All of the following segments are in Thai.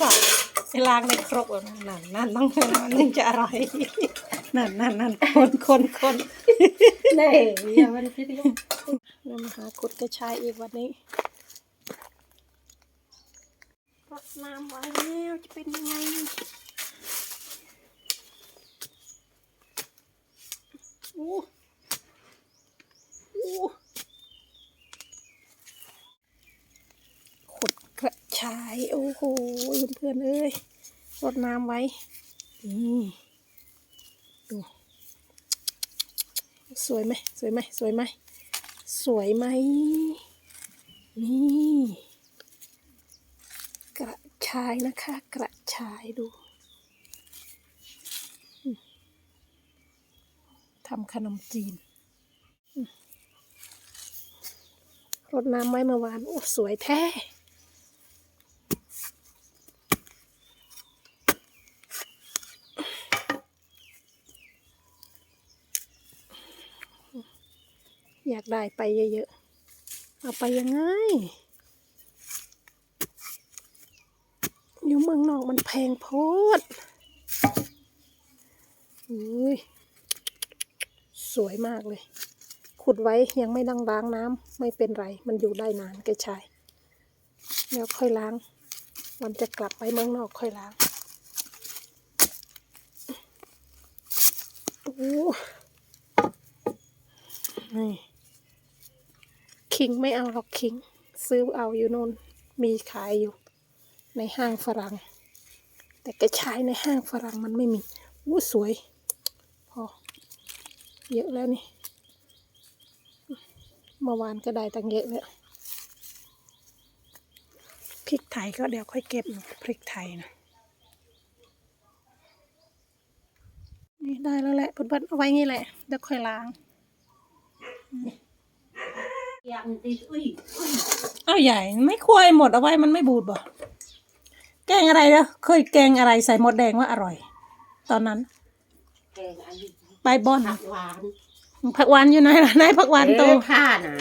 สับไปล้างในครกแล้วนั่นนั่นนั่นต้องมันถึงจะอร่อยนั่นนั่นนั่นคนคนคนเน่อย่ามันคิดดิเรามาหาขุดกระชายอีกวันนี้รดน้ำไว้แล้วจะเป็นยังไงอู้อู้ขุด กระชาย โอ้โหเพื่อนเอ้ยรดน้ำไว้ นี่ ดู สวยไหมสวยไหมสวยไหมสวยไหม นี่ กระชายนะคะ กระชายดูทำขนมจีนรดน้ำไว้เมื่อวาน โอ้ สวยแท้ อยากได้ไปเยอะๆ เอาไปยังไง อยู่เมืองนอกมันแพงโพดอุ้ยสวยมากเลย ขุดไว้ยังไม่ดังล้างน้ำไม่เป็นไร มันอยู่ได้นานแกชาย แล้วค่อยล้างมันจะกลับไปเมืองนอกค่อยล้างโอ้นี่ คิงไม่เอาหรอกคิง ซื้อเอาอยู่นู่นมีขายอยู่ ในห้างฝรั่ง แต่กระชายในห้างฝรั่งมันไม่มีอู้สวย พอ เยอะแล้วนี่เมื่อวานก็ได้ตังเยอะแล้วพริกไทยก็เดี๋ยวค่อยเก็บพริกไทยนะนี่ได้แล้วแหละเพื่อนๆเอาไว้งี้แหละเดี๋ยวค่อยล้าง อย่างติดอุ้ยอุ้ยอ้าวใหญ่ไม่ควรหมดเอาไว้มันไม่บูดบ่แกงอะไรเด้อเคยแกงอะไรใส่หมดแดงว่าอร่อย ตอนนั้นแกงอันนี้ไปบ่อนผักหวานผักหวานอยู่ไหนล่ะนายผักหวานโตเอ้ยข้านะ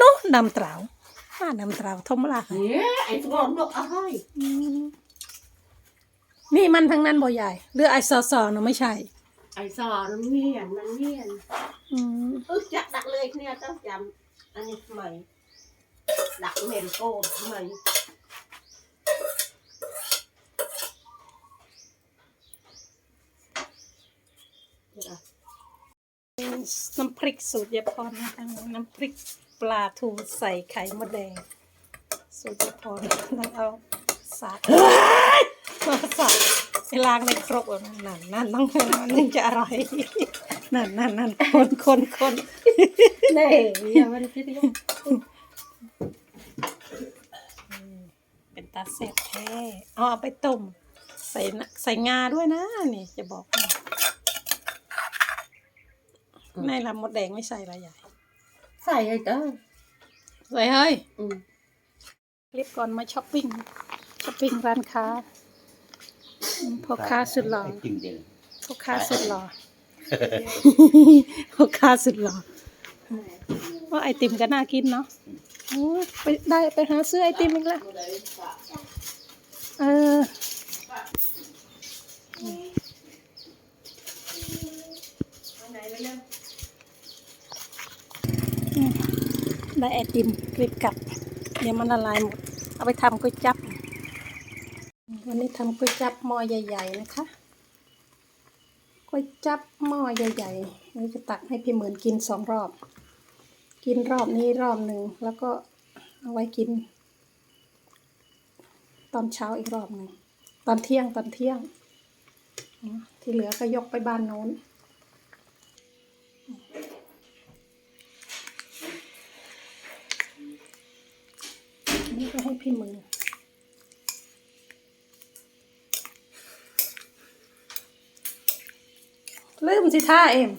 นู้ดำเตราห้าดำเตราทมละเนี่ยไอ้สมองนกเอาให้อืมนี่มันทั้งนั้นบ่ใหญ่หรือไอซอซอเนอะไม่ใช่ ไอ้สอนเมียนมันเมียนอืมอึกจักดักเลยเนี่ยต้องจำอันนี้ใหม่ดักเมนโก้ใหม่น้ำพริกสูตรยายพรนะคะน้ำพริกปลาทูใส่ไข่มดแดงสูตรยายพรต้องเอาสาดมาสาด ไปล้างในครกแล้วนั่นนั่นนั่นต้องมันถึงจะอร่อยนั่นนั่นนั่นคนคนคนเน่อย่ามันคิดดิเป็นตาเสร็จแท้เอาเอาไปต้ม ใส่นะใส่งาด้วยนะนี่จะบอกให้ในลำมดแดงไม่ใส่อะไรใหญ่ใส่ไอ้เต้ยใส่เฮ้ยอืมรีบก่อนมาช้อปปิ้งช้อปปิ้งร้านค้าอืม พ่อค้าสุดหล่อจริงจริงพ่อค้าสุดหล่อพ่อค้าสุดหล่อว่าไอติมก็น่ากินเนาะโอ้ยไปได้ไปหาซื้อไอติมอีกแล้วเอออืมได้ไอติมรีบกลับ เดี๋ยวมันละลายหมด เอาไปทำก๋วยจับ วันนี้ทำก๋วยจับหม้อใหญ่ ๆ นะคะก๋วยจับหม้อใหญ่ๆเราจะตักให้พี่เหมือนกินสองรอบ กินรอบนี้รอบหนึ่งแล้วก็เอาไว้กิน ตอนเช้าอีกรอบหนึ่งตอนเที่ยงตอนเที่ยง ที่เหลือก็ยกไปบ้านโน้นนนี้ก็ให้พี่มือ มสิท่าเอ็ม